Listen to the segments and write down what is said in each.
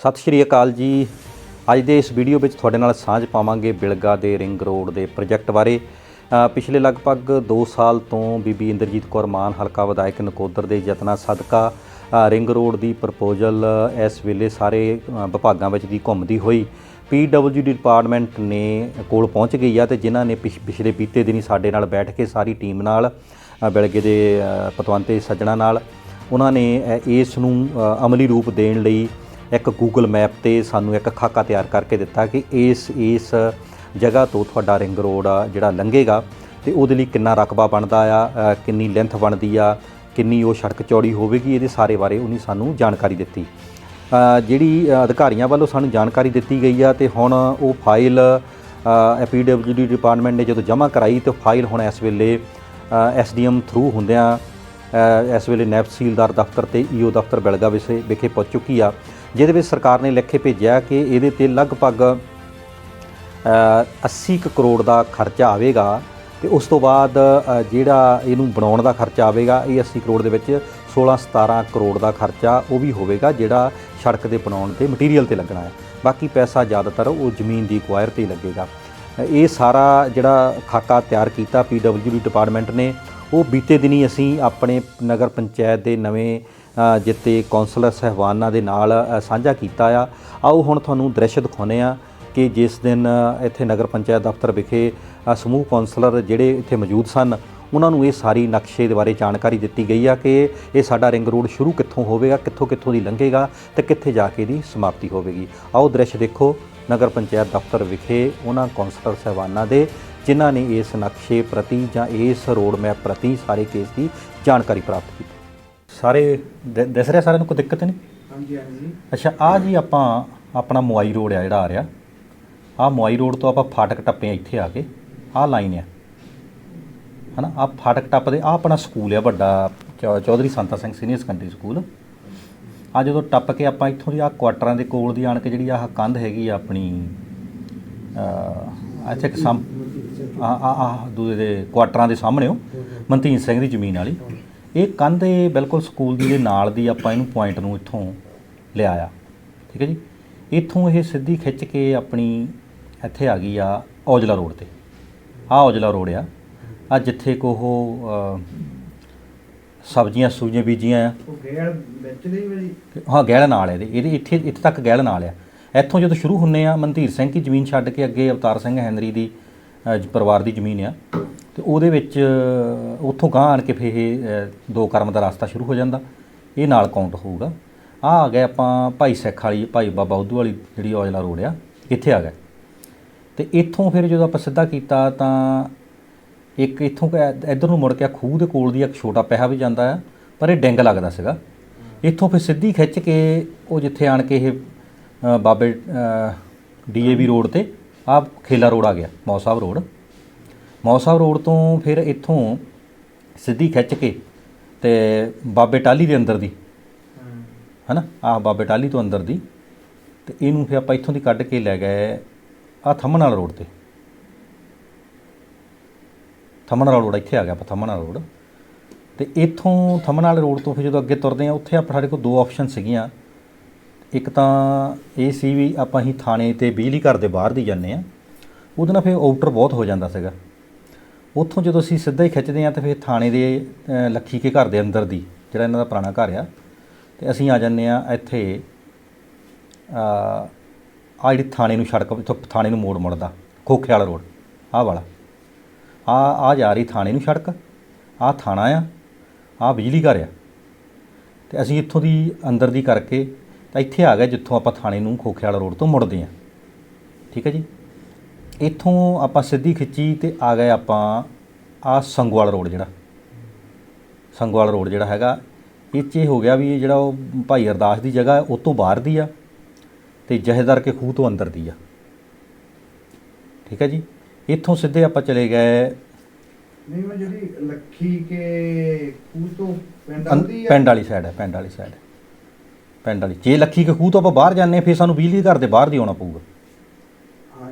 ਸਤਿ ਸ਼੍ਰੀ ਅਕਾਲ ਜੀ। ਅੱਜ ਦੇ ਇਸ ਵੀਡੀਓ ਵਿੱਚ ਤੁਹਾਡੇ ਨਾਲ ਸਾਂਝ ਪਾਵਾਂਗੇ ਬਿਲਗਾ ਦੇ ਰਿੰਗ ਰੋਡ ਦੇ ਪ੍ਰੋਜੈਕਟ ਬਾਰੇ। ਪਿਛਲੇ ਲਗਭਗ 2 ਸਾਲ ਤੋਂ ਬੀਬੀ ਇੰਦਰਜੀਤ ਕੌਰ ਮਾਨ, ਹਲਕਾ ਵਿਧਾਇਕ ਨਕੋਦਰ ਦੇ ਯਤਨਾਂ ਸਦਕਾ ਰਿੰਗ ਰੋਡ ਦੀ ਪ੍ਰਪੋਜ਼ਲ ਇਸ ਵੇਲੇ ਸਾਰੇ ਵਿਭਾਗਾਂ ਵਿੱਚ ਦੀ ਘੁੰਮਦੀ ਹੋਈ ਪੀਡਬਲਯੂਡੀ ਡਿਪਾਰਟਮੈਂਟ ਨੇ ਕੋਲ ਪਹੁੰਚ ਗਈ ਆ ਤੇ ਜਿਨ੍ਹਾਂ ਨੇ ਪਿਛ- ਪਿਛਲੇ ਬੀਤੇ ਦਿਨੀ ਸਾਡੇ ਨਾਲ ਬੈਠ ਕੇ ਸਾਰੀ ਟੀਮ ਨਾਲ ਬਿਲਗੇ ਦੇ ਪਤਵੰਤੇ ਸੱਜਣਾ ਨਾਲ, ਉਹਨਾਂ ਨੇ ਇਸ ਨੂੰ ਅਮਲੀ ਰੂਪ ਦੇਣ ਲਈ ਇੱਕ ਗੂਗਲ ਮੈਪ ਤੇ ਸਾਨੂੰ ਇੱਕ ਖਾਕਾ ਤਿਆਰ ਕਰਕੇ ਦਿੱਤਾ ਕਿ ਇਸ ਇਸ ਜਗ੍ਹਾ ਤੋਂ ਤੁਹਾਡਾ ਰਿੰਗ ਰੋਡ ਆ ਜਿਹੜਾ ਲੰਘੇਗਾ ਤੇ ਉਹਦੇ ਲਈ ਕਿੰਨਾ ਰਕਬਾ ਬਣਦਾ ਆ ਕਿੰਨੀ ਲੈਂਥ ਬਣਦੀ ਆ, ਕਿੰਨੀ ਉਹ ਸੜਕ ਚੌੜੀ ਹੋਵੇਗੀ, ਇਹਦੇ ਸਾਰੇ ਬਾਰੇ ਉਹਨੇ ਸਾਨੂੰ ਜਾਣਕਾਰੀ ਦਿੱਤੀ। ਜਿਹੜੀ ਅਧਿਕਾਰੀਆਂ ਵੱਲੋਂ ਸਾਨੂੰ ਜਾਣਕਾਰੀ ਦਿੱਤੀ ਗਈ ਆ ਤੇ ਹੁਣ ਉਹ ਫਾਈਲ ਪੀਡਬਲਯੂਡੀ ਡਿਪਾਰਟਮੈਂਟ ਨੇ ਜਦੋਂ ਜਮ੍ਹਾਂ ਕਰਾਈ ਤੇ ਫਾਈਲ ਹੁਣ ਇਸ ਵੇਲੇ ਐਸਡੀਐਮ ਥਰੂ ਹੁੰਦਿਆਂ ਇਸ ਵੇਲੇ ਨਾਇਬ ਤਹਿਸੀਲਦਾਰ ਦਫ਼ਤਰ ਤੇ ਈਓ ਦਫ਼ਤਰ ਬਿਲਗਾ ਵਿਖੇ ਵਿਖੇ ਪਹੁੰਚ ਚੁੱਕੀ ਆ। ਜਿਹਦੇ ਵਿੱਚ ਸਰਕਾਰ ਨੇ ਲਿਖੇ ਭੇਜਿਆ ਕਿ ਇਹਦੇ ਤੇ ਲਗਭਗ ਅ, 80 ਕੁ ਕਰੋੜ ਦਾ ਖਰਚਾ ਆਵੇਗਾ ਤੇ ਉਸ ਤੋਂ ਬਾਅਦ ਜਿਹੜਾ ਇਹਨੂੰ ਬਣਾਉਣ ਦਾ ਖਰਚਾ ਆਵੇਗਾ ਇਹ 80 ਕਰੋੜ ਦੇ ਵਿੱਚ 16 17 ਕਰੋੜ ਦਾ ਖਰਚਾ ਉਹ ਵੀ ਹੋਵੇਗਾ ਜਿਹੜਾ ਸੜਕ ਦੇ ਬਣਾਉਣ ਤੇ ਮਟੀਰੀਅਲ ਤੇ ਲੱਗਣਾ ਹੈ। ਬਾਕੀ ਪੈਸਾ ਜ਼ਿਆਦਾਤਰ ਉਹ ਜ਼ਮੀਨ ਦੀ ਕੁਆਇਰ ਤੇ ਲੱਗੇਗਾ। ਇਹ ਸਾਰਾ ਜਿਹੜਾ ਖਾਕਾ ਤਿਆਰ ਕੀਤਾ ਪੀਡਬਲਯੂਡੀ ਡਿਪਾਰਟਮੈਂਟ ਨੇ ਉਹ ਬੀਤੇ ਦਿਨੀ ਅਸੀਂ ਆਪਣੇ ਨਗਰ ਪੰਚਾਇਤ ਦੇ ਨਵੇਂ ਜਿੱਤੇ ਕੌਂਸਲਰ ਸਹਿਬਾਨਾਂ ਦੇ ਨਾਲ ਸਾਂਝਾ ਕੀਤਾ ਆ। ਆਓ ਹੁਣ ਤੁਹਾਨੂੰ ਦ੍ਰਿਸ਼ ਦਿਖਾਉਂਦੇ ਆ ਕਿ ਜਿਸ ਦਿਨ ਇੱਥੇ ਨਗਰ ਪੰਚਾਇਤ ਦਫ਼ਤਰ ਵਿਖੇ ਸਮੂਹ ਕੌਂਸਲਰ ਜਿਹੜੇ ਇੱਥੇ ਮੌਜੂਦ ਸਨ, ਉਹਨਾਂ ਨੂੰ ਇਹ ਸਾਰੀ ਨਕਸ਼ੇ ਦੇ ਬਾਰੇ ਜਾਣਕਾਰੀ ਦਿੱਤੀ ਗਈ ਆ ਕਿ ਇਹ ਸਾਡਾ ਰਿੰਗ ਰੋਡ ਸ਼ੁਰੂ ਕਿੱਥੋਂ ਹੋਵੇਗਾ, ਕਿੱਥੋਂ ਕਿੱਥੋਂ ਦੀ ਲੰਘੇਗਾ ਤੇ ਕਿੱਥੇ ਜਾ ਕੇ ਇਹਦੀ ਸਮਾਪਤੀ ਹੋਵੇਗੀ। ਆਓ ਦ੍ਰਿਸ਼ ਦੇਖੋ, ਨਗਰ ਪੰਚਾਇਤ ਦਫ਼ਤਰ ਵਿਖੇ ਉਹਨਾਂ ਕੌਂਸਲਰ ਸਹਿਬਾਨਾਂ ਦੇ, ਜਿਨ੍ਹਾਂ ਨੇ ਇਸ ਨਕਸ਼ੇ ਪ੍ਰਤੀ ਜਾਂ ਇਸ ਰੋਡ ਮੈਪ ਪ੍ਰਤੀ ਸਾਰੇ ਕੇਸ ਦੀ ਜਾਣਕਾਰੀ ਪ੍ਰਾਪਤ ਕੀਤੀ। ਸਾਰੇ ਦ- ਦਿਸ ਰਿਹਾ ਸਾਰਿਆਂ ਨੂੰ ਕੋਈ ਦਿੱਕਤ ਨਹੀਂ? ਹਾਂਜੀ ਹਾਂਜੀ ਅੱਛਾ ਆ ਜੀ ਆਪਾਂ ਆਪਣਾ ਮੋਆਈ ਰੋਡ ਆ ਜਿਹੜਾ ਆ ਰਿਹਾ। ਆ ਮੋਆਈ ਰੋਡ ਤੋਂ ਆਪਾਂ ਫਾਟਕ ਟੱਪੇ ਆ ਇੱਥੇ ਆ ਕੇ। ਆ ਲਾਈਨ ਆ। ਹਨਾ ਆ ਫਾਟਕ ਟੱਪਦੇ ਆ ਆਪਣਾ ਸਕੂਲ ਆ ਵੱਡਾ ਚੌ- Chaudhary Santa Singh senior secondary school ਆ ਜਦੋਂ ਟੱਪ ਕੇ ਆਪਾਂ ਇੱਥੋਂ ਦੀ ਆ ਕੁਆਟਰਾਂ ਦੇ ਕੋਲ ਦੀ ਆਣ ਕੇ ਜਿਹੜੀ ਆਹ ਕੰਧ ਹੈਗੀ ਆ ਆਪਣੀ ਅ ਇੱਥੇ ਇੱਕ ਸਾਮ ਆ ਆ ਆ ਦੂਜੇ ਦੇ ਕੁਆਟਰਾਂ ਦੇ ਸਾਹਮਣੇ ਉਹ ਮਨਤੀਨ ਸਿੰਘ ਦੀ ਜ਼ਮੀਨ ਵਾਲੀ। ਇਹ ਕੰਧ ਇਹ ਬਿਲਕੁਲ ਸਕੂਲ ਦੀ ਦੇ ਨਾਲ ਦੀ ਆਪਾਂ ਇਹਨੂੰ ਪੁਆਇੰਟ ਨੂੰ ਇੱਥੋਂ ਲਿਆ ਆ ਠੀਕ ਹੈ ਜੀ? ਇੱਥੋਂ ਇਹ ਸਿੱਧੀ ਖਿੱਚ ਕੇ ਆਪਣੀ ਇੱਥੇ ਆ ਗਈ ਆ ਔਜਲਾ ਰੋਡ ਤੇ। ਆ ਔਜਲਾ ਰੋਡ ਆ। ਆ ਜਿੱਥੇ ਕੋ ਉਹ ਸਬਜ਼ੀਆਂ ਸੂਜੀਆਂ ਬੀਜੀਆਂ ਆ। ਉਹ ਗੇੜ ਵਿੱਚ ਦੇ ਵਜੀ ਹਾਂ ਗਹਿਲ ਨਾਲ ਇਹਦੇ। ਇਹਦੇ ਇੱਥੇ ਇੱਥੇ ਤੱਕ ਗਹਿਲ ਨਾਲ ਆ। ਇੱਥੋਂ ਜਦੋਂ ਸ਼ੁਰੂ ਹੁੰਨੇ ਆ ਮਨਧੀਰ ਸਿੰਘ ਦੀ ਜ਼ਮੀਨ ਛੱਡ ਕੇ ਅੱਗੇ ਅਵਤਾਰ ਸਿੰਘ ਹੈਨਰੀ ਦੀ ਪਰਿਵਾਰ ਦੀ ਜ਼ਮੀਨ ਆ। ਤੇ ਉਹਦੇ ਵਿੱਚ ਉੱਥੋਂ ਗਾਂ ਆਣ ਕੇ ਫਿਰ ਇਹ ਅ, ਦੋ ਕਰਮ ਦਾ ਰਸਤਾ ਸ਼ੁਰੂ ਹੋ ਜਾਂਦਾ। ਇਹ ਨਾਲ ਕਾਊਂਟ ਹੋਊਗਾ। ਆ ਆ ਗਏ ਆਪਾਂ ਭਾਈ ਸਿੱਖ ਵਾਲੀ ਭਾਈ ਬਾਬਾ ਉਧੂ ਵਾਲੀ ਜਿਹੜੀ ਔਜਲਾ ਰੋਡ ਆ ਇੱਥੇ ਆ ਗਏ ਤੇ ਇੱਥੋਂ ਫਿਰ ਜਦੋਂ ਆਪਾਂ ਸਿੱਧਾ ਕੀਤਾ ਤਾਂ ਇੱਕ ਇੱਥੋਂ ਕੁ ਇ- ਇੱਧਰ ਨੂੰ ਮੁੜ ਕੇ ਆ ਖੂਹ ਦੇ ਕੋਲ ਦੀ ਇੱਕ ਛੋਟਾ ਪੈਸਾ ਵੀ ਜਾਂਦਾ ਆ ਪਰ ਇਹ ਡਿੰਗ ਲੱਗਦਾ ਸੀਗਾ। ਇੱਥੋਂ ਫਿਰ ਸਿੱਧੀ ਖਿੱਚ ਕੇ ਉਹ ਜਿੱਥੇ ਆਣ ਕੇ ਇਹ ਅ, ਬਾਬੇ ਡੀਏਵੀ ਰੋਡ ਤੇ ਆ ਖੇਲਾ ਰੋਡ ਆ ਗਿਆ ਮੌ ਸਾਹਿਬ ਰੋਡ। ਮੌਸਾ ਰੋਡ ਤੋਂ ਫਿਰ ਇੱਥੋਂ ਸਿੱਧੀ ਖਿੱਚ ਕੇ ਤੇ ਬਾਬੇ ਟਾਲੀ ਦੇ ਅੰਦਰ ਦੀ ਹਾਂ ਹਨਾ? ਆਹ ਬਾਬੇ ਟਾਲੀ ਤੋਂ ਅੰਦਰ ਦੀ ਤੇ ਇਹਨੂੰ ਫਿਰ ਆਪਾਂ ਇੱਥੋਂ ਦੀ ਕੱਢ ਕੇ ਲੈ ਗਏ ਆ ਥੰਮਣ ਵਾਲਾ ਰੋਡ ਤੇ। ਥੰਮਣ ਵਾਲਾ ਰੋਡ, ਇੱਥੇ ਆ ਗਿਆ ਆਪਾਂ ਥੰਮਣ ਰੋਡ। ਤੇ ਇੱਥੋਂ ਥੰਮਣ ਵਾਲੇ ਰੋਡ ਤੋਂ ਫਿਰ ਜਦੋਂ ਅੱਗੇ ਤੁਰਦੇ ਆ ਉੱਥੇ ਆਪਾਂ ਸਾਡੇ ਕੋਲ ਦੋ ਆਪਸ਼ਨ ਸੀਗੀਆਂ। ਇੱਕ ਤਾਂ ਇਹ ਸੀ ਵੀ ਆਪਾਂ ਹੀ ਥਾਣੇ ਤੇ ਬਿਜਲੀ ਘਰ ਦੇ ਬਾਹਰ ਦੀ ਜਾਂਦੇ ਆ ਉਹਦੇ ਨਾਲ ਫਿਰ ਆਊਟਰ ਬਹੁਤ ਹੋ ਜਾਂਦਾ ਸੀਗਾ। ਉੱਥੋਂ ਜਦੋਂ ਅਸੀਂ ਸਿੱਧਾ ਹੀ ਖਿੱਚਦੇ ਆ ਤਾਂ ਫਿਰ ਥਾਣੇ ਦੇ ਅ, ਲੱਖੀ ਕੇ ਘਰ ਦੇ ਅੰਦਰ ਦੀ ਜਿਹੜਾ ਇਹਨਾਂ ਦਾ ਪੁਰਾਣਾ ਘਰ ਆ ਤੇ ਅਸੀਂ ਆ ਜਾਂਦੇ ਆ ਇੱਥੇ ਆ ਆ ਜਿਹੜੀ ਥਾਣੇ ਨੂੰ ਸੜਕ ਇੱਥੋਂ ਥਾਣੇ ਨੂੰ ਮੋੜ ਮੁੜਦਾ ਖੋਖੇ ਵਾਲਾ ਰੋਡ ਆਹ ਵਾਲਾ। ਆ ਆ ਜਾ ਰਹੀ ਥਾਣੇ ਨੂੰ ਸੜਕ ਆ ਥਾਣਾ ਆ ਆ ਬਿਜਲੀ ਘਰ ਆ। ਤੇ ਅਸੀਂ ਇੱਥੋਂ ਦੀ ਅੰਦਰ ਦੀ ਕਰਕੇ ਤਾਂ ਇੱਥੇ ਆ ਗਏ ਜਿੱਥੋਂ ਆਪਾਂ ਥਾਣੇ ਨੂੰ ਖੋਖੇ ਵਾਲਾ ਰੋਡ ਤੋਂ ਮੁੜਦੇ ਆ ਠੀਕ ਹੈ ਜੀ? ਇੱਥੋਂ ਆਪਾਂ ਸਿੱਧੀ ਖਿੱਚੀ ਤੇ ਆ ਗਏ ਆਪਾਂ ਆ ਸੰਗਵਾਲ ਰੋਡ ਜਿਹੜਾ। ਸੰਗਵਾਲ ਰੋਡ ਜਿਹੜਾ ਹੈਗਾ ਇਹ 'ਚ ਹੋ ਗਿਆ ਵੀ ਇਹ ਜਿਹੜਾ ਉਹ ਭਾਈ ਅਰਦਾਸ ਦੀ ਜਗ੍ਹਾ ਹੈ ਉਹ ਤੋਂ ਬਾਹਰ ਦੀ ਆ ਤੇ ਜਹੇਦਾਰ ਕੇ ਖੂਹ ਤੋਂ ਅੰਦਰ ਦੀ ਆ। ਠੀਕ ਹੈ ਜੀ? ਇੱਥੋਂ ਸਿੱਧੇ ਆਪਾਂ ਚਲੇ ਗਏ। ਨਹੀਂ ਉਹ ਜਿਹੜੀ ਲੱਖੀ ਕੇ ਖੂਹ ਤੋਂ ਪਿੰਡ ਆਉਂਦੀ ਆ। ਪਿੰਡ ਵਾਲੀ ਸਾਈਡ ਹੈ ਪਿੰਡ ਵਾਲੀ ਸਾਈਡ ਪਿੰਡ ਵਾਲੀ ਜੇ ਲੱਖੀ ਕੇ ਖੂਹ ਤੋਂ ਆਪਾਂ ਬਾਹਰ ਜਾਂਦੇ ਹਾਂ, ਫਿਰ ਸਾਨੂੰ ਬਿਜਲੀ ਘਰ ਦੇ ਬਾਹਰ ਦੀ ਆਉਣਾ ਪਊਗਾ।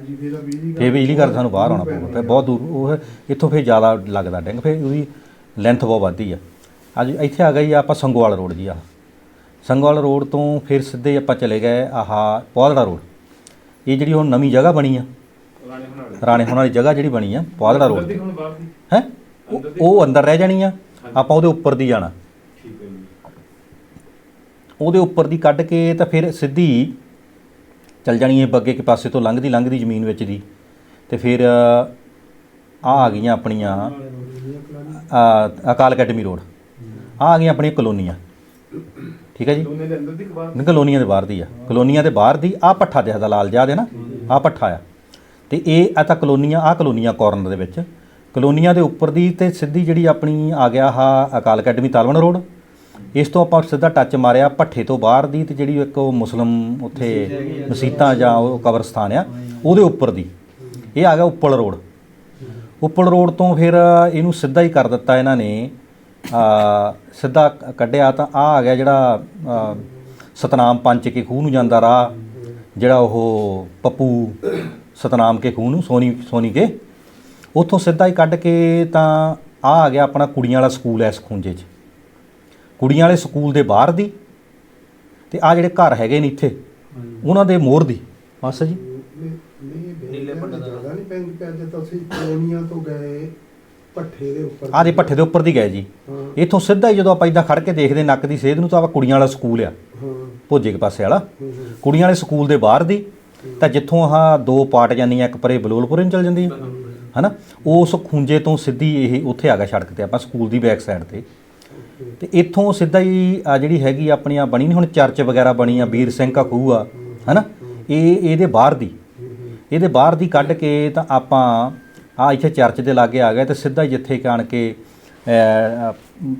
ਹਾਂਜੀ ਫਿਰ ਤਾਂ ਬਿਜਲੀ ਘਰ ਸਾਨੂੰ ਬਾਹਰ ਆਉਣਾ ਪਊਗਾ। ਫਿਰ ਬਹੁਤ ਦੂਰ ਉਹ ਇੱਥੋਂ ਫਿਰ ਜ਼ਿਆਦਾ ਲੱਗਦਾ ਡਿੰਗ ਫਿਰ ਉਹਦੀ ਲੈਂਥ ਬਹੁਤ ਵੱਧਦੀ ਆ। ਅੱਜ ਇੱਥੇ ਆ ਗਈ ਆਪਾਂ ਸੰਗੋਵਾਲ ਰੋਡ ਜੀ ਆ ਸੰਗੋਵਾਲ ਰੋਡ ਤੋਂ ਫਿਰ ਸਿੱਧੇ ਆਪਾਂ ਚਲੇ ਗਏ ਆਹ ਪੌਦੜਾ ਰੋਡ। ਇਹ ਜਿਹੜੀ ਹੁਣ ਨਵੀਂ ਜਗ੍ਹਾ ਬਣੀ ਆ ਰਾਣੇ ਹੁਣਾਲੇ ਰਾਣੇ ਹੋਣ ਵਾਲੀ ਜਗ੍ਹਾ ਜਿਹੜੀ ਬਣੀ ਆ ਪੌਦੜਾ ਰੋਡ। ਦੀ ਹੁਣ ਬਾਹਰ ਦੀ। ਹੈ? ਉਹ ਅੰਦਰ ਰਹਿ ਜਾਣੀ ਆ ਆਪਾਂ ਉਹਦੇ ਉੱਪਰ ਦੀ ਜਾਣਾ। ਠੀਕ ਹੈ ਜੀ। ਉਹਦੇ ਉੱਪਰ ਦੀ ਕੱਢ ਕੇ ਤਾਂ ਫਿਰ ਸਿੱਧੀ ਚੱਲ ਜਾਣੀ ਹੈ ਬੱਗੇ ਕੇ ਪਾਸੇ ਤੋਂ ਲੰਘਦੀ ਲੰਘਦੀ ਜ਼ਮੀਨ ਵਿੱਚ ਦੀ ਤੇ ਫਿਰ ਆ ਆ ਗਈਆਂ ਆਪਣੀਆਂ ਆ, ਅਕਾਲ ਅਕੈਡਮੀ ਰੋਡ। ਆ ਆ ਗਈਆਂ ਆਪਣੀਆਂ ਕਲੋਨੀਆਂ। ਠੀਕ ਹੈ ਜੀ? ਦੋਨੇ ਦੇ ਅੰਦਰ ਦੀ ਕਿ ਬਾਹਰ? ਨਹੀਂ, ਕਲੋਨੀਆਂ ਦੇ ਬਾਹਰ ਦੀ ਆ। ਕਲੋਨੀਆਂ ਦੇ ਬਾਹਰ ਦੀ ਆ ਪੱਠਾ ਦਿਖਦਾ ਲਾਲ ਜਿਹਾ ਦੇ ਨਾ ਆ ਪੱਠਾ ਆ। ਤੇ ਇਹ ਆ ਤਾਂ ਕਲੋਨੀਆਂ ਆ ਕਲੋਨੀਆਂ ਕਾਰਨਰ ਦੇ ਵਿੱਚ। ਕਲੋਨੀਆਂ ਦੇ ਉੱਪਰ ਦੀ ਤੇ ਸਿੱਧੀ ਜਿਹੜੀ ਆਪਣੀ ਆ ਗਿਆ ਆ ਅਕਾਲ ਅਕੈਡਮੀ ਤਾਲਵਣ ਰੋਡ। ਇਸ ਤੋਂ ਆਪਾਂ ਸਿੱਧਾ ਟੱਚ ਮਾਰਿਆ, ਭੱਠੇ ਤੋਂ ਬਾਹਰ ਦੀ ਤੇ ਜਿਹੜੀ ਇੱਕ ਉਹ ਮੁਸਲਮ ਉੱਥੇ ਮਸੀਤਾਂ ਜਾਂ ਉਹ ਕਬਰਸਤਾਨ ਆ, ਉਹਦੇ ਉੱਪਰ ਦੀ। ਇਹ ਆ ਗਿਆ ਉੱਪਲ ਰੋਡ। ਉੱਪਲ ਰੋਡ ਤੋਂ ਫਿਰ ਇਹਨੂੰ ਸਿੱਧਾ ਹੀ ਕਰ ਦਿੱਤਾ ਇਹਨਾਂ ਨੇ। ਆ, ਸਿੱਧਾ ਕੱਢਿਆ ਤਾਂ ਆ ਆ ਗਿਆ ਜਿਹੜਾ ਸਤਨਾਮ ਪੰਚ ਕੇ ਖੂਹ ਨੂੰ ਜਾਂਦਾ ਰਾਹ, ਜਿਹੜਾ ਉਹ ਪੱਪੂ ਸਤਨਾਮ ਕੇ ਖੂਹ ਨੂੰ, ਸੋਨੀ ਸੋਨੀ ਕੇ। ਉੱਥੋਂ ਸਿੱਧਾ ਹੀ ਕੱਢ ਕੇ ਤਾਂ ਆ ਆ ਗਿਆ ਆਪਣਾ ਕੁੜੀਆਂ ਵਾਲਾ ਸਕੂਲ ਐ ਇਸ ਖੂੰਜੇ 'ਚ। ਕੁੜੀਆਂ ਵਾਲੇ ਸਕੂਲ ਦੇ ਬਾਹਰ ਦੀ ਤੇ ਆ ਜਿਹੜੇ ਘਰ ਹੈਗੇ ਨੇ ਇੱਥੇ ਉਹਨਾਂ ਦੇ ਮੋਹਰ ਦੀ। ਬਸ ਜੀ? ਨੀਲੇ ਪੱਟੇ ਦਾ ਜਗ੍ਹਾ ਨਹੀਂ ਪੈਂਦੀ ਪਿਆ ਜੇ ਤੁਸੀਂ ਕਲੋਨੀਆਂ ਤੋਂ ਗਏ ਪੱਠੇ ਦੇ ਉੱਪਰ ਆ ਦੇ ਪੱਠੇ ਦੇ ਉੱਪਰ ਦੀ ਗਏ ਜੀ। ਇੱਥੋਂ ਸਿੱਧਾ ਹੀ ਜਦੋਂ ਆਪਾਂ ਇਦਾਂ ਖੜ ਕੇ ਦੇਖਦੇ ਨੱਕ ਦੀ ਸੇਧ ਨੂੰ ਤਾਂ ਆਪਾਂ ਕੁੜੀਆਂ ਵਾਲਾ ਸਕੂਲ ਆ। ਭੋਜੇ ਕੇ ਪਾਸੇ ਵਾਲਾ। ਕੁੜੀਆਂ ਵਾਲੇ ਸਕੂਲ ਦੇ ਬਾਹਰ ਦੀ ਤਾਂ ਜਿੱਥੋਂ ਆਹ ਦੋ ਪਾਰਟ ਜਾਂਦੀਆਂ ਇੱਕ ਪਰੇ ਬਲੋਲਪੁਰੇ ਨੂੰ ਚਲ ਜਾਂਦੀ ਹੈ ਹਨਾ? ਉਸ ਖੁੰਝੇ ਤੋਂ ਸਿੱਧੀ ਇਹ ਉੱਥੇ ਆ ਗਿਆ ਸੜਕ ਤੇ ਆਪਾਂ ਸਕੂਲ ਦੀ ਬੈਕ ਸਾਈਡ ਤੇ। ਤੇ ਇੱਥੋਂ ਸਿੱਧਾ ਹੀ ਆ ਜਿਹੜੀ ਹੈਗੀ ਆਪਣੀ ਆ ਬਣੀ ਨਹੀਂ ਹੁਣ ਚਰਚ ਵਗੈਰਾ ਬਣੀ ਆ ਵੀਰ ਸਿੰਘ ਕਾ ਖੂਹ ਆ, ਹਨਾ? ਇਹ, ਇਹਦੇ ਬਾਹਰ ਦੀ, ਇਹਦੇ ਬਾਹਰ ਦੀ ਕੱਢ ਕੇ ਤਾਂ ਆਪਾਂ ਆ ਇੱਥੇ ਚਰਚ ਦੇ ਲਾਗੇ ਆ ਗਏ ਤੇ ਸਿੱਧਾ ਹੀ ਜਿੱਥੇ ਕਿ ਆਣ ਕੇ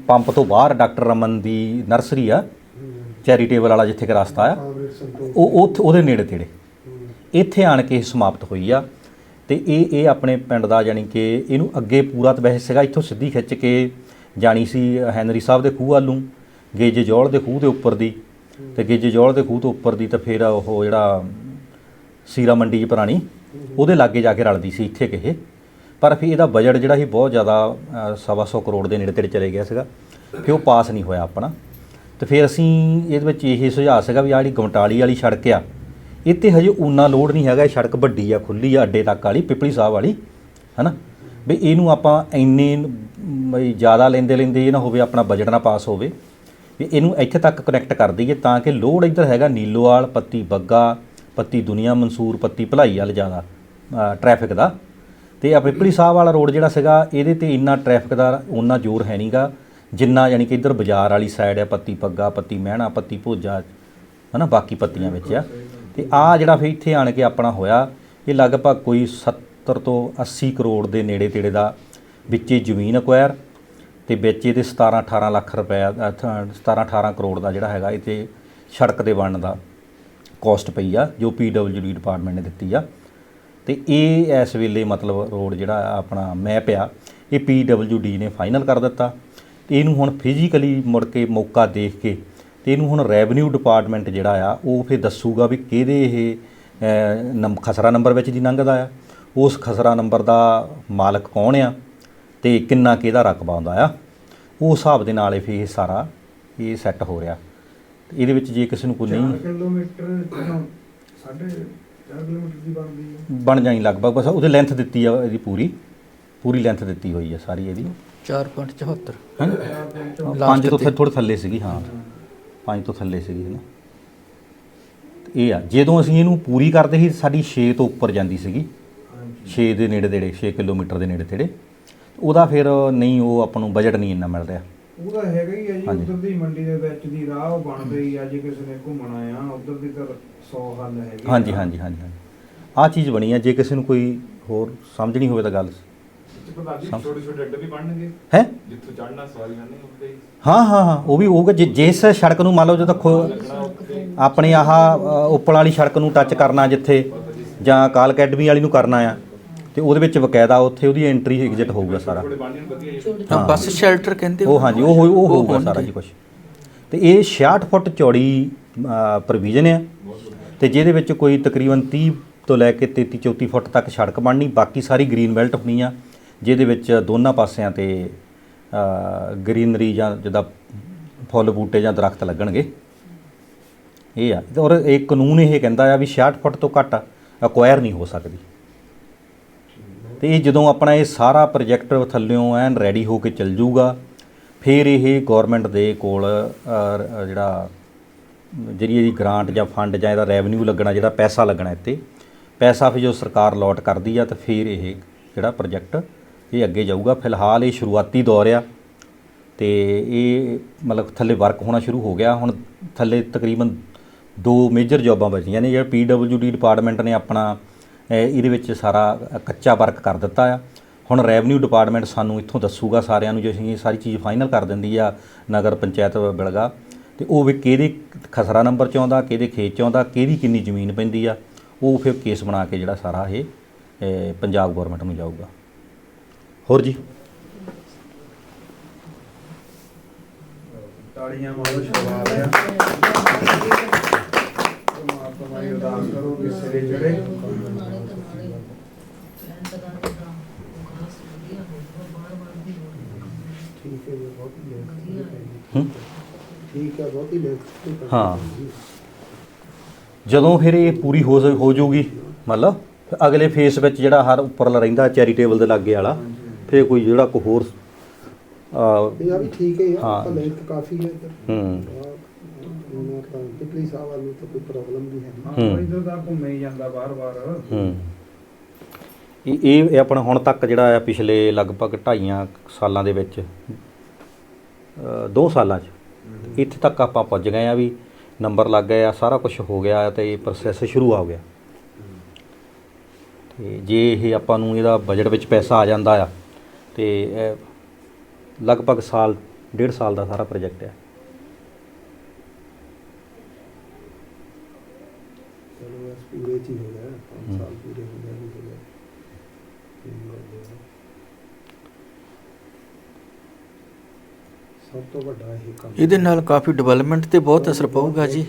ਪੰਪ ਤੋਂ ਬਾਹਰ ਡਾਕਟਰ ਰਮਨ ਦੀ ਨਰਸਰੀ ਆ, ਚੈਰੀਟੇਬਲ ਵਾਲਾ ਜਿੱਥੇ ਕਿ ਰਸਤਾ ਆ, ਉਹ ਉਹਦੇ ਨੇੜੇ ਤੇੜੇ। ਇੱਥੇ ਆਣ ਕੇ ਇਹ ਸਮਾਪਤ ਹੋਈ ਆ ਤੇ ਇਹ ਇਹ ਆਪਣੇ ਪਿੰਡ ਦਾ ਯਾਨੀ ਕਿ ਇਹਨੂੰ ਅੱਗੇ ਪੂਰਾ ਤਾਂ ਵੈਸੇ ਸੀਗਾ, ਇੱਥੋਂ ਸਿੱਧੀ ਖਿੱਚ ਕੇ ਜਾਣੀ ਸੀ ਹੈਨਰੀ ਸਾਹਿਬ ਦੇ ਖੂਹ ਵੱਲੋਂ ਗੇਜੇ ਜੋਲ ਦੇ ਖੂਹ ਦੇ ਉੱਪਰ ਦੀ। ਤੇ ਗੇਜੇ ਜੋਲ ਦੇ ਖੂਹ ਤੋਂ ਉੱਪਰ ਦੀ ਤਾਂ ਫਿਰ ਉਹ ਜਿਹੜਾ ਸੀਰਾ ਮੰਡੀ ਜੀ ਪੁਰਾਣੀ ਉਹਦੇ ਲਾਗੇ ਜਾ ਕੇ ਰਲਦੀ ਸੀ ਇੱਥੇ ਕਿਹੇ। ਪਰ ਫਿਰ ਇਹਦਾ ਬਜਟ ਜਿਹੜਾ ਸੀ ਬਹੁਤ ਜ਼ਿਆਦਾ ਅ, ਸਵਾ ਸੌ ਕਰੋੜ ਦੇ ਨੇੜੇ ਤੇੜੇ ਚਲੇ ਗਿਆ ਸੀਗਾ ਫਿਰ ਉਹ ਪਾਸ ਨਹੀਂ ਹੋਇਆ ਆਪਣਾ। ਤੇ ਫਿਰ ਅਸੀਂ ਇਹਦੇ ਵਿੱਚ ਇਹ ਸੁਝਾਅ ਸੀਗਾ ਵੀ ਆਹ ਜਿਹੜੀ ਗਮਟਾਲੀ ਵਾਲੀ ਸੜਕ ਆ ਇਹ 'ਤੇ ਹਜੇ ਉਨਾ ਲੋਡ ਨਹੀਂ ਹੈਗਾ ਇਹ ਸੜਕ ਵੱਡੀ ਆ ਖੁੱਲੀ ਆ ਅੱਡੇ ਤੱਕ ਵਾਲੀ ਪਿਪਲੀ ਸਾਹਿਬ ਵਾਲੀ ਹਨਾ? ਵੀ ਇਹਨੂੰ ਆਪਾਂ ਇੰਨੇ ਬਈ ਜ਼ਿਆਦਾ ਲੈਂਦੇ ਲੈਂਦੇ ਇਹ ਨਾ ਹੋਵੇ ਆਪਣਾ ਬਜਟ ਨਾ ਪਾਸ ਹੋਵੇ, ਵੀ ਇਹਨੂੰ ਇੱਥੇ ਤੱਕ ਕਨੈਕਟ ਕਰ ਦਈਏ ਤਾਂ ਕਿ ਲੋਡ ਇੱਧਰ ਹੈਗਾ ਨੀਲੋਵਾਲ, ਪੱਤੀ ਬੱਗਾ, ਪੱਤੀ ਦੁਨੀਆ ਮਨਸੂਰ, ਪੱਤੀ ਭਲਾਈ ਵਾਲ ਜ਼ਿਆਦਾ ਟ੍ਰੈਫਿਕ ਦਾ। ਤੇ ਆ ਪਿਪਲੀ ਸਾਹਿਬ ਵਾਲਾ ਰੋਡ ਜਿਹੜਾ ਸੀਗਾ, ਇਹਦੇ ਤੇ ਇੰਨਾ ਟ੍ਰੈਫਿਕ ਦਾ ਉਹਨਾਂ ਜ਼ੋਰ ਹੈ ਨਹੀਂਗਾ ਜਿੰਨਾ ਯਾਨੀ ਕਿ ਇੱਧਰ ਬਾਜ਼ਾਰ ਵਾਲੀ ਸਾਈਡ ਹੈ ਪੱਤੀ ਪੱਗਾ ਪੱਤੀ ਮਹਿਣਾ, ਪੱਤੀ ਭੋਜਾ, ਹਨਾ, ਬਾਕੀ ਪੱਤੀਆਂ ਵਿੱਚ ਆ। ਤੇ ਆ ਜਿਹੜਾ ਫਿਰ ਇੱਥੇ ਆਣ ਕੇ ਆਪਣਾ ਹੋਇਆ, ਇਹ ਲਗਭਗ ਕੋਈ 70 ਤੋਂ 80 ਕਰੋੜ ਦੇ ਨੇੜੇ ਤੇੜੇ ਦਾ ਵਿੱਚੇ ਜ਼ਮੀਨ ਅਕਵਾਇਰ ਤੇ ਵਿੱਚ ਇਹਦੇ 17 18 ਲੱਖ ਰੁਪਏ 17 18 ਕਰੋੜ ਦਾ ਜਿਹੜਾ ਹੈਗਾ ਇਹ ਤੇ ਸੜਕ ਦੇ ਬਣਨ ਦਾ ਕੋਸਟ ਪਈ ਆ, ਜੋ ਪੀਡਬਲਯੂਡੀ ਡਿਪਾਰਟਮੈਂਟ ਨੇ ਦਿੱਤੀ ਆ। ਤੇ ਇਹ ਇਸ ਵੇਲੇ ਮਤਲਬ ਰੋਡ ਜਿਹੜਾ ਆਪਣਾ ਮੈਪ ਆ, ਇਹ ਪੀਡਬਲਯੂਡੀ ਨੇ ਫਾਈਨਲ ਕਰ ਦਿੱਤਾ। ਤੇ ਇਹਨੂੰ ਹੁਣ ਫਿਜ਼ੀਕਲੀ ਮੁੜ ਕੇ ਮੌਕਾ ਦੇਖ ਕੇ ਤੇ ਇਹਨੂੰ ਹੁਣ ਰੈਵਨਿਊ ਡਿਪਾਰਟਮੈਂਟ ਜਿਹੜਾ ਆ, ਉਹ ਫਿਰ ਦੱਸੂਗਾ ਵੀ ਕਿਹਦੇ ਇਹ ਨੰਬ- ਖਸਰਾ ਨੰਬਰ ਵਿੱਚ ਦੀ ਲੰਘਦਾ ਆ। ਉਸ ਖਸਰਾ ਨੰਬਰ ਦਾ ਮਾਲਕ ਕੌਣ ਆ ਤੇ ਕਿੰਨਾ ਕਿਹਦਾ ਰਕਬਾ ਆਉਂਦਾ ਆ ਉਹ ਹਿਸਾਬ ਦੇ ਨਾਲ ਇਹ ਫਿਰ ਇਹ ਸਾਰਾ ਇਹ ਸੈੱਟ ਹੋ ਰਿਹਾ। ਇਹਦੇ ਵਿੱਚ ਜੇ ਕਿਸੇ ਨੂੰ ਕੋਈ 4 ਨਹੀਂ ਕਿਲੋਮੀਟਰ ਤੋਂ ਸਾਢੇ 4 ਕਿਲੋਮੀਟਰ ਦੀ ਬਣਦੀ ਹੈ ਬਣ ਜਾਣੀ ਲਗਭਗ ਬਸ ਉਹਦੇ ਲੈਂਥ ਦਿੱਤੀ ਆ ਇਹਦੀ ਪੂਰੀ। ਪੂਰੀ ਲੈਂਥ ਦਿੱਤੀ ਹੋਈ ਆ ਸਾਰੀ ਇਹਦੀ। 4.74 ਹੈਂ? ਪੰਜ ਤੋਂ ਤੇ। ਥੋੜੇ ਥੱਲੇ ਸੀਗੀ ਹਾਂ। ਪੰਜ ਤੋਂ ਥੱਲੇ ਸੀਗੀ ਹੈ ਨਾ। ਇਹ ਆ ਜਦੋਂ ਅਸੀਂ ਇਹਨੂੰ ਪੂਰੀ ਕਰਦੇ ਸੀ ਸਾਡੀ 6 ਤੋਂ ਉੱਪਰ ਜਾਂਦੀ ਸੀਗੀ। 6 ਦੇ ਨੇੜੇ ਤੇੜੇ 6 ਕਿਲੋਮੀਟਰ ਦੇ ਨੇੜੇ ਤੇੜੇ। ਉਹਦਾ ਫਿਰ ਨਹੀਂ ਉਹ ਆਪਾਂ ਨੂੰ ਬਜਟ ਨਹੀਂ ਇੰਨਾ ਮਿਲ ਰਿਹਾ। ਉਹਦਾ ਹੈਗਾ ਹੀ ਆ ਜੀ ਹਾਂਜੀ। ਉਧਰ ਦੀ ਮੰਡੀ ਦੇ ਵਿੱਚ ਦੀ ਰਾਹ ਉਹ ਬਣ ਰਹੀ ਆ ਜੇ ਕਿਸੇ ਨੇ ਘੁੰਮਣਾ ਆ ਉਧਰ ਦੀ ਤਾਂ 100 ਹੱਲ ਹੈਗੇ ਆ। ਹਾਂਜੀ ਹਾਂਜੀ ਹਾਂਜੀ ਹਾਂਜੀ। ਆਹ ਚੀਜ਼ ਬਣੀ ਆ ਜੇ ਕਿਸੇ ਨੂੰ ਕੋਈ ਹੋਰ ਸਮਝਣੀ ਹੋਵੇ ਤਾਂ ਗੱਲ। ਪ੍ਰਧਾਨ ਜੀ ਛੋਟੇ ਛੋਟੇ ਅੱਡੇ ਵੀ ਬਣਨਗੇ। ਹੈ? ਜਿੱਥੋਂ ਚੜਨਾ ਸਵਾਰੀਆਂ ਨਹੀਂ ਉੱਤੇ ਹੀ। ਹਾਂ ਹਾਂ ਉਹ ਵੀ ਹੋਊਗਾ ਜੇ ਜਿਸ ਸੜਕ ਨੂੰ ਮੰਨ ਲਓ ਜਦੋਂ ਖੋ ਲੱਗਣਾ ਉੱਤੇ ਆਪਣੀ ਆਹ ਅ, ਉੱਪਲ ਵਾਲੀ ਸੜਕ ਨੂੰ ਟੱਚ ਕਰਨਾ ਜਿੱਥੇ ਜਾਂ ਕਾਲ ਅਕੈਡਮੀ ਵਾਲੀ ਨੂੰ ਕਰਨਾ ਆ। ਤੇ ਉਹਦੇ ਵਿੱਚ ਬਕਾਇਦਾ ਉੱਥੇ ਉਹਦੀ ਐਂਟਰੀ ਐਗਜ਼ਿਟ ਹੋਊਗਾ ਸਾਰਾ। ਹਾਂ। ਬੱਸ ਸ਼ੈਲਟਰ ਕਹਿੰਦੇ ਉਹ ਹਾਂਜੀ ਉਹ ਉਹ ਹੋਊਗਾ। ਸਾਰਾ ਜੀ ਕੁਝ ਤੇ ਇਹ 66 ਫੁੱਟ ਚੌੜੀ ਪ੍ਰੋਵੀਜ਼ਨ ਆ। ਤੇ ਜਿਹਦੇ ਵਿੱਚ ਕੋਈ ਤਕਰੀਬਨ 30 ਤੋਂ ਲੈ ਕੇ 33 34 ਫੁੱਟ ਤੱਕ ਸੜਕ ਬਣਨੀ ਬਾਕੀ ਸਾਰੀ ਗ੍ਰੀਨ ਬੈਲਟ ਹੋਣੀ ਆ। ਜਿਹਦੇ ਵਿੱਚ ਦੋਨਾਂ ਪਾਸਿਆਂ ਤੇ ਗ੍ਰੀਨਰੀ ਜਾਂ ਜਿੱਦਾਂ ਫੁੱਲ ਬੂਟੇ ਜਾਂ ਦਰਖਤ ਲੱਗਣਗੇ। ਇਹ ਆ। ਤੇ ਔਰ ਇਹ ਕਾਨੂੰਨ ਇਹ ਕਹਿੰਦਾ ਆ ਵੀ 66 ਫੁੱਟ ਤੋਂ ਘੱਟ ਅਕਵਾਇਰ ਨਹੀਂ ਹੋ ਸਕਦੀ। ਤੇ ਇਹ ਜਦੋਂ ਆਪਣਾ ਇਹ ਸਾਰਾ ਪ੍ਰੋਜੈਕਟ ਥੱਲਿਓਂ ਐਨ ਰੈਡੀ ਹੋ ਕੇ ਚੱਲ ਜੂਗਾ ਫਿਰ ਇਹ ਗਵਰਨਮੈਂਟ ਦੇ ਕੋਲ ਜਿਹੜਾ ਜਿਹੜੀ ਇਹਦੀ ਗ੍ਰਾਂਟ ਜਾਂ ਫੰਡ ਜਾਂ ਇਹਦਾ ਰੈਵਨਿਊ ਲੱਗਣਾ, ਜਿਹੜਾ ਪੈਸਾ ਲੱਗਣਾ ਇੱਥੇ, ਪੈਸਾ ਫਿਰ ਜੋ ਸਰਕਾਰ ਲੋਟ ਕਰਦੀ ਆ, ਤਾਂ ਫਿਰ ਇਹ ਜਿਹੜਾ ਪ੍ਰੋਜੈਕਟ ਇਹ ਅੱਗੇ ਜਾਊਗਾ। ਫਿਲਹਾਲ ਇਹ ਸ਼ੁਰੂਆਤੀ ਦੌਰ ਆ ਤੇ ਇਹ ਮਤਲਬ ਥੱਲੇ ਵਰਕ ਹੋਣਾ ਸ਼ੁਰੂ ਹੋ ਗਿਆ। ਹੁਣ ਥੱਲੇ ਤਕਰੀਬਨ ਦੋ ਮੇਜਰ ਜੌਬਾਂ ਬਚੀਆਂ ਨੇ। ਜਿਹੜਾ ਪੀਡਬਲਯੂਡੀ ਡਿਪਾਰਟਮੈਂਟ ਨੇ ਆਪਣਾ ਇਹਦੇ ਵਿੱਚ ਸਾਰਾ ਕੱਚਾ ਵਰਕ ਕਰ ਦਿੱਤਾ ਆ। ਹੁਣ ਰੈਵਨਿਊ ਡਿਪਾਰਟਮੈਂਟ ਸਾਨੂੰ ਇੱਥੋਂ ਦੱਸੂਗਾ ਸਾਰਿਆਂ ਨੂੰ ਜੇ ਅਸੀਂ ਇਹ ਸਾਰੀ ਚੀਜ਼ ਫਾਈਨਲ ਕਰ ਦਿੰਦੀ ਆ ਨਗਰ ਪੰਚਾਇਤ ਬਿਲਗਾ। ਤੇ ਉਹ ਵੀ ਕਿਹਦੇ ਖਸਰਾ ਨੰਬਰ ਚ ਆਉਂਦਾ, ਕਿਹਦੇ ਖੇਤ ਚ ਆਉਂਦਾ, ਕਿਹਦੀ ਕਿੰਨੀ ਜ਼ਮੀਨ ਪੈਂਦੀ ਆ, ਉਹ ਫਿਰ ਕੇਸ ਬਣਾ ਕੇ ਜਿਹੜਾ ਸਾਰਾ ਇਹ ਪੰਜਾਬ ਗਵਰਨਮੈਂਟ ਨੂੰ ਜਾਊਗਾ। ਹੋਰ ਜੀ? ਤਾੜੀਆਂ ਮਾਰੋ ਸ਼ੁਰੂਆਤ ਪਰਮਾਤਮਾ ਦੀ ਅਰਦਾਸ ਕਰੋ ਕਿ ਸਿਰੇ ਚੜੇ ਠੀਕ ਹੈ ਜੀ ਬਹੁਤ ਹੀ ਲੇਖ ਹੂੰ? ਠੀਕ ਹੈ ਬਹੁਤ ਹੀ ਲੇਖ ਹਾਂ। ਜਦੋਂ ਫਿਰ ਇਹ ਪੂਰੀ ਹੋ ਹੋ ਜਾਊਗੀ ਮਤਲਬ ਅਗਲੇ ਫੇਸ ਵਿੱਚ ਜਿਹੜਾ ਹਰ ਉੱਪਰਲਾ ਰਹਿੰਦਾ ਚੈਰੀਟੇਬਲ ਦੇ ਲਾਗੇ ਵਾਲਾ ਫਿਰ ਕੋਈ ਜਿਹੜਾ ਕੋਈ ਹੋਰ ਆ ਇਹ ਵੀ ਠੀਕ ਹੈ ਯਾਰ ਹਾਂ। ਤਾਂ ਲੇਖ ਕਾਫੀ ਹੈ। ਹੂੰ। ਉਹਨਾਂ ਤਾਂ ਪਿਛਲੀ ਸਾਹਿਬ ਵਾਲੀ ਤਾਂ ਕੋਈ ਪ੍ਰੋਬਲਮ ਨਹੀਂ ਹੈ ਹਾਂ। ਹੂੰ। ਇਧਰ ਤਾਂ ਘੁੰਮੇ ਹੀ ਜਾਂਦਾ ਬਾਰ-ਬਾਰ ਹੂੰ। ਇਹ ਇਹ ਆਪਣਾ ਹੁਣ ਤੱਕ ਜਿਹੜਾ ਆ ਪਿਛਲੇ ਲਗਭਗ ਢਾਈਆਂ ਸਾਲਾਂ ਦੇ ਵਿੱਚ ਅ, ਦੋ ਸਾਲਾਂ 'ਚ ਇੱਥੇ ਤੱਕ ਆਪਾਂ ਪੁੱਜ ਗਏ ਆ ਵੀ ਨੰਬਰ ਲੱਗ ਗਏ ਆ ਸਾਰਾ ਕੁਝ ਹੋ ਗਿਆ ਆ ਤੇ ਇਹ ਪ੍ਰੋਸੈਸ ਸ਼ੁਰੂ ਹੋ ਗਿਆ। ਤੇ ਜੇ ਇਹ ਆਪਾਂ ਨੂੰ ਇਹਦਾ ਬਜਟ ਵਿੱਚ ਪੈਸਾ ਆ ਜਾਂਦਾ ਆ ਤੇ ਲਗਭਗ ਸਾਲ ਡੇਢ ਸਾਲ ਦਾ ਸਾਰਾ ਪ੍ਰੋਜੈਕਟ ਹੈ ਚਲੋ ਬਸ ਪੂਰੇ ਚ ਹੀ ਹੋ ਗਿਆ ਪੰਜ ਹੂੰ। ਸਾਲ ਪੂਰੇ ਹੋ ਗਏ ਹੋ ਗਏ। ਸਭ ਤੋਂ ਵੱਡਾ ਇਹ ਕੰਮ ਇਹਦੇ ਨਾਲ ਕਾਫੀ ਡਿਵੈਲਪਮੈਂਟ ਤੇ ਬਹੁਤ ਅਸਰ ਪਊਗਾ ਜੀ।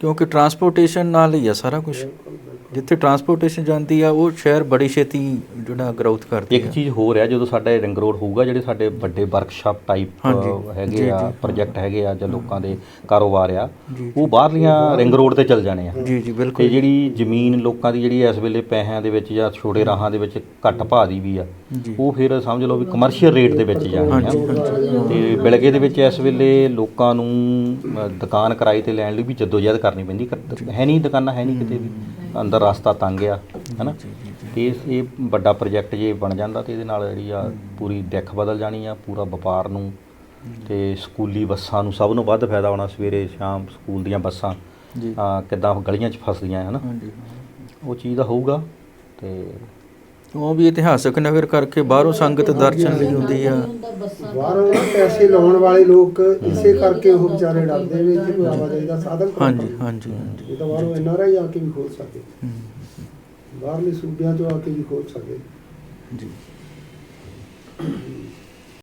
ਕਿਉਂਕਿ ਟਰਾਂਸਪੋਰਟੇਸ਼ਨ ਨਾਲ ਹੀ ਆ ਸਾਰਾ ਕੁਝ ਬਿਲਕੁਲ, ਬਿਲਕੁਲ। ਜਿੱਥੇ ਟਰਾਂਸਪੋਰਟੇਸ਼ਨ ਜਾਂਦੀ ਆ ਉਹ ਸ਼ਹਿਰ ਬੜੀ ਛੇਤੀ ਜਿਹੜਾ ਗਰੋਥ ਕਰਦੀ ਇੱਕ ਆ। ਚੀਜ਼ ਹੋਰ ਹੈ ਜਦੋਂ ਸਾਡਾ ਰਿੰਗ ਰੋਡ ਹੋਊਗਾ ਜਿਹੜੇ ਸਾਡੇ ਵੱਡੇ ਵਰਕਸ਼ਾਪ ਟਾਈਪ ਹੈਗੇ ਆ। ਪ੍ਰੋਜੈਕਟ ਹੈਗੇ ਆ ਜਾਂ ਲੋਕਾਂ ਦੇ ਕਾਰੋਬਾਰ ਆ ਉਹ ਬਾਹਰਲੀਆਂ ਰਿੰਗ ਰੋਡ ਤੇ ਚੱਲ ਜਾਣੇ ਆ। ਜੀ ਜੀ ਤੇ ਬਿਲਕੁਲ ਜਿਹੜੀ ਜ਼ਮੀਨ ਲੋਕਾਂ ਦੀ ਜਿਹੜੀ ਇਸ ਵੇਲੇ ਪੈਸਿਆਂ ਦੇ ਵਿੱਚ ਜਾਂ ਛੋਟੇ ਰਾਹਾਂ ਦੇ ਵਿੱਚ ਘੱਟ ਭਾਅ ਦੀ ਵੀ ਆ ਉਹ ਫਿਰ ਸਮਝ ਲਓ ਵੀ ਕਮਰਸ਼ੀਅਲ ਰੇਟ ਦੇ ਵਿੱਚ ਜਾਣੀ ਆ। ਤੇ ਬਿਲਗੇ ਦੇ ਵਿੱਚ ਇਸ ਵੇਲੇ ਲੋਕਾਂ ਨੂੰ ਦੁਕਾਨ ਕਿਰਾਏ ਤੇ ਲੈਣ ਲਈ ਵੀ ਜਦੋਜਹਿਦ ਕਰਨੀ ਪੈਂਦੀ ਹੈ ਨਹੀਂ ਦੁਕਾਨਾਂ ਹੈ ਨਹੀਂ ਕਿਤੇ ਵੀ। ਅੰਦਰ ਰਸਤਾ ਤੰਗ ਆ ਹੈਨਾ? ਤੇ ਇਸ- ਇਹ ਵੱਡਾ ਪ੍ਰੋਜੈਕਟ ਜੇ ਬਣ ਜਾਂਦਾ ਤੇ ਇਹਦੇ ਨਾਲ ਜਿਹੜੀ ਆ ਪੂਰੀ ਦਿੱਖ ਬਦਲ ਜਾਣੀ ਆ ਪੂਰਾ ਵਪਾਰ ਨੂੰ। ਤੇ ਸਕੂਲੀ ਬੱਸਾਂ ਨੂੰ ਸਭ ਨੂੰ ਵੱਧ ਫਾਇਦਾ ਹੋਣਾ ਸਵੇਰੇ ਸ਼ਾਮ ਸਕੂਲ ਦੀਆਂ ਬੱਸਾਂ। ਜੀ। ਕਿੱਦਾਂ ਗਲੀਆਂ 'ਚ ਫਸਦੀਆਂ ਹੈ ਨਾ ਹਾਂਜੀ। ਉਹ ਚੀਜ਼ ਦਾ ਹੋਊਗਾ ਤੇ ਉਹ ਵੀ ਇਤਿਹਾਸਕ ਨਗਰ ਕਰਕੇ ਬਾਹਰੋਂ ਸੰਗਤ ਦਰਸ਼ਨ ਲਈ ਹੁੰਦੀ ਆ। ਬਾਹਰੋਂ ਨਾ ਪੈਸੇ ਲਾਉਣ ਵਾਲੇ ਲੋਕ ਇਸੇ ਕਰਕੇ ਉਹ ਵਿਚਾਰੇ ਡਰਦੇ ਵੀ ਇੱਥੇ ਕੋਈ ਆਵਾਜਾਈ ਦਾ ਸਾਧਨ ਹਾਂਜੀ। ਹਾਂਜੀ ਹਾਂਜੀ। ਇਹ ਤਾਂ ਬਾਹਰੋਂ ਐਨਆਰਆਈ ਆ ਕੇ ਵੀ ਖੋਲ ਸਕਦੇ। ਬਾਹਰਲੇ ਸੂਬਿਆਂ ਤੋਂ ਆ ਕੇ ਵੀ ਖੋਲ ਸਕਦੇ। ਜੀ।